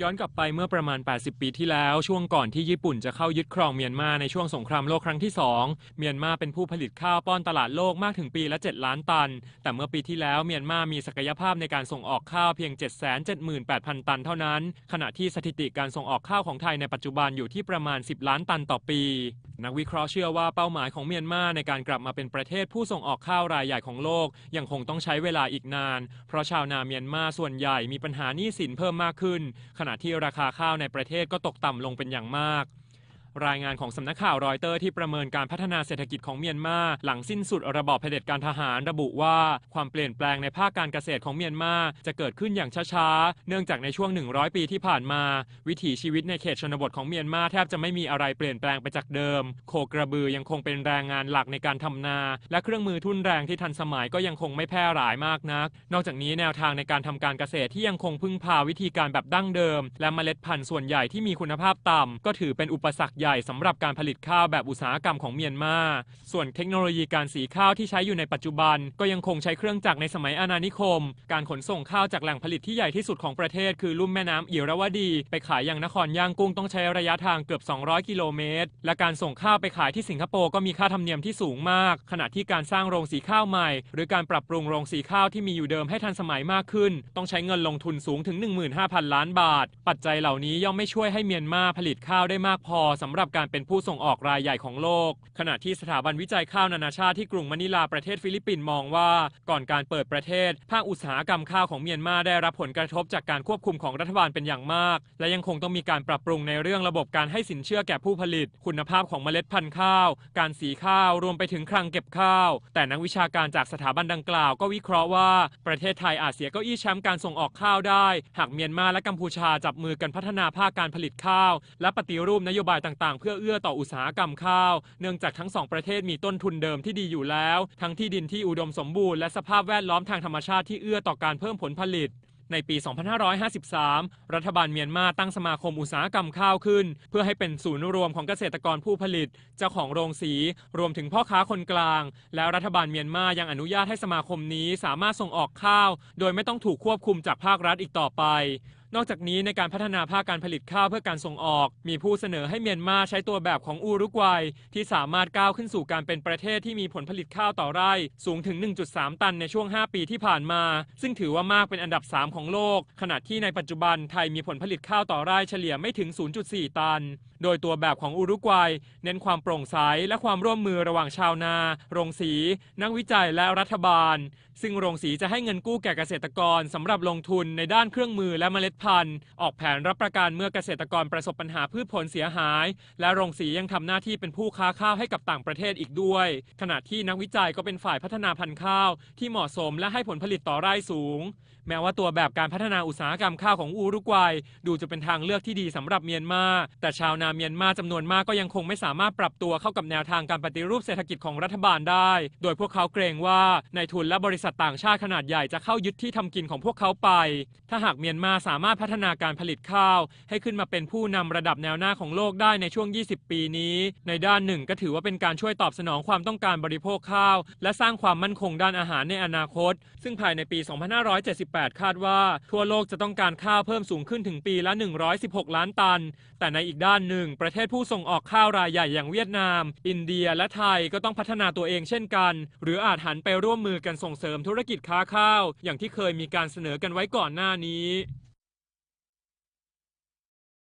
ย้อนกลับไปเมื่อประมาณ 80 ปีที่แล้ว ช่วงก่อนที่ญี่ปุ่นจะเข้ายึดครองเมียนมาในช่วงสงครามโลกครั้งที่ 2 เมียนมาเป็นผู้ผลิตข้าวป้อนตลาดโลกมากถึงปีละ 7 ล้านตัน แต่เมื่อปีที่แล้วเมียนมามีศักยภาพในการส่งออกข้าวเพียง 778,000 ตันเท่านั้น ขณะที่สถิติการส่งออกข้าวของไทยในปัจจุบันอยู่ที่ประมาณ 10 ล้านตันต่อปี นักวิเคราะห์เชื่อว่าเป้าหมายของเมียนมาในการกลับมาเป็นประเทศผู้ส่งออกข้าวรายใหญ่ของโลก ยังคงต้องใช้เวลาอีกนาน เพราะชาวนาเมียนมาส่วนใหญ่มีปัญหาหนี้สินเพิ่มมากขึ้นขณะที่ราคาข้าวในประเทศก็ตกต่ำลงเป็นอย่างมาก รายงานของสำนักข่าวรอยเตอร์ที่ประเมินการพัฒนาเศรษฐกิจของเมียนมาหลังสิ้นสุดระบอบเผด็จการทหารระบุว่าความเปลี่ยนแปลงในภาคการเกษตรของเมียนมาจะเกิดขึ้นอย่างช้าๆ เนื่องจากในช่วง 100 ปีที่ผ่านมา วิถีชีวิตในเขตชนบทของเมียนมาแทบจะไม่มีอะไรเปลี่ยนแปลงไปจากเดิม โคกระบือยังคงเป็นแรงงานหลักในการทำนา และเครื่องมือทุ่นแรงที่ทันสมัยก็ยังคงไม่แพร่หลายมากนัก นอกจากนี้แนวทางในการทำการเกษตรที่ยังคงพึ่งพาวิธีการแบบดั้งเดิม และเมล็ดพันธุ์ส่วนใหญ่ที่มีคุณภาพต่ำก็ถือเป็นอุปสรรคใหญ่สำหรับการผลิตข้าวแบบอุตสาหกรรมของเมียนมา ส่วนเทคโนโลยีการสีข้าวที่ใช้อยู่ในปัจจุบัน ก็ยังคงใช้เครื่องจักรในสมัยอาณานิคม การขนส่งข้าวจากแหล่งผลิตที่ใหญ่ที่สุดของประเทศ คือลุ่มแม่น้ำอิรวดี ไปขายยังนครย่างกุ้งต้องใช้ระยะทางเกือบ 200 กิโลเมตร และการส่งข้าวไปขายที่สิงคโปร์ก็มีค่าธรรมเนียมที่สูงมาก ขณะที่การสร้างโรงสีข้าวใหม่ หรือการปรับปรุงโรงสีข้าวที่มีอยู่เดิมให้ทันสมัยมากขึ้น ต้องใช้เงินลงทุนสูงถึง 15,000 ล้านบาท ปัจจัยเหล่านี้ย่อมไม่ช่วยให้เมียนมาผลิตข้าวได้มากพอสำหรับการเป็นผู้ส่งออกรายใหญ่ของโลก ขณะที่สถาบันวิจัยข้าวนานาชาติที่กรุงมะนิลาประเทศฟิลิปปินส์มองว่า ก่อนการเปิดประเทศ ภาคอุตสาหกรรมข้าวของเมียนมาได้รับผลกระทบจากการควบคุมของรัฐบาลเป็นอย่างมาก และยังคงต้องมีการปรับปรุงในเรื่องระบบการให้สินเชื่อแก่ผู้ผลิต คุณภาพของเมล็ดพันธุ์ข้าว การสีข้าวรวมไปถึงคลังเก็บข้าว แต่นักวิชาการจากสถาบันดังกล่าวก็วิเคราะห์ว่าประเทศไทยอาจเสียเก้าอี้แชมป์การส่งออกข้าวได้ หากเมียนมาและกัมพูชาจับมือกันพัฒนาภาคการผลิตข้าว และปฏิรูปนโยบายต่างๆเพื่อเอื้อต่ออุตสาหกรรมข้าว เนื่องจากทั้งสองประเทศมีต้นทุนเดิมที่ดีอยู่แล้ว ทั้งที่ดินที่อุดมสมบูรณ์และสภาพแวดล้อมทางธรรมชาติที่เอื้อต่อการเพิ่มผลผลิตในปี 2553 รัฐบาลเมียนมาตั้งสมาคมอุตสาหกรรมข้าวขึ้น เพื่อให้เป็นศูนย์รวมของเกษตรกรผู้ผลิต เจ้าของโรงสี รวมถึงพ่อค้าคนกลาง แล้วรัฐบาลเมียนมายังอนุญาตให้สมาคมนี้สามารถส่งออกข้าว โดยไม่ต้องถูกควบคุมจากภาครัฐอีกต่อไป นอกจากนี้ในการพัฒนาภาคการผลิตข้าวเพื่อการส่งออก มีผู้เสนอให้เมียนมาใช้ตัวแบบของอูรุกวัย ที่สามารถก้าวขึ้นสู่การเป็นประเทศที่มีผลผลิตข้าวต่อไร่สูงถึง 1.3 ตันในช่วง 5 ปีที่ผ่านมา ซึ่งถือว่ามากเป็นอันดับ 3 ของโลก ขณะที่ในปัจจุบันไทยมีผลผลิตข้าวต่อไร่เฉลี่ยไม่ถึง 0.4 ตัน โดยตัวแบบของอูรุกวัย เน้นความโปร่งใสและความร่วมมือระหว่างชาวนา โรงสี นักวิจัยและรัฐบาล ซึ่งโรงสีจะให้เงินกู้แก่เกษตรกรสำหรับลงทุนในด้านเครื่องมือและเมล็ดพันธุ์ ออกแผนรับประกันเมื่อเกษตรกรประสบปัญหาพืชผลเสียหาย และโรงสียังทำหน้าที่เป็นผู้ค้าข้าวให้กับต่างประเทศอีกด้วย ขณะที่นักวิจัยก็เป็นฝ่ายพัฒนาพันธุ์ข้าว ที่เหมาะสมและให้ผลผลิตต่อไร่สูง แม้ว่าตัวแบบการพัฒนาอุตสาหกรรมข้าวของอูรุกวัย ดูจะเป็นทางเลือกที่ดีสำหรับเมียนมาแต่ชาวนาเมียนมาจำนวนมากก็ยังคงไม่สามารถปรับตัวเข้ากับแนวทางการปฏิรูปเศรษฐกิจของรัฐบาลได้ โดยพวกเขาเกรงว่าในทุนและบริษัทต่างชาติขนาดใหญ่จะเข้ายึดที่ทำกินของพวกเขาไป ถ้าหากเมียนมาสามารถารถพัฒนาการผลิตข้าว ให้ขึ้นมาเป็นผู้นำระดับแนวหน้าของโลกได้ในช่วง 20 ปีนี้ ในด้านหนึ่งก็ถือว่าเป็นการช่วยตอบสนองความต้องการบริโภคข้าว และสร้างความมั่นคงด้านอาหารในอนาคต ซึ่งภายในปี 2578 คาดว่า ทั่วโลกจะต้องการข้าวเพิ่มสูงขึ้นถึงปีละ 116 ล้านตัน แต่ในอีกด้านหนึ่ง ประเทศผู้ส่งออกข้าวรายใหญ่อย่างเวียดนาม อินเดียและไทยก็ต้องพัฒนาตัวเองเช่นกัน หรืออาจหันไปร่วมมือกันส่งเสริมธุรกิจค้าข้าว อย่างที่เคยมีการเสนอกันไว้ก่อนหน้านี้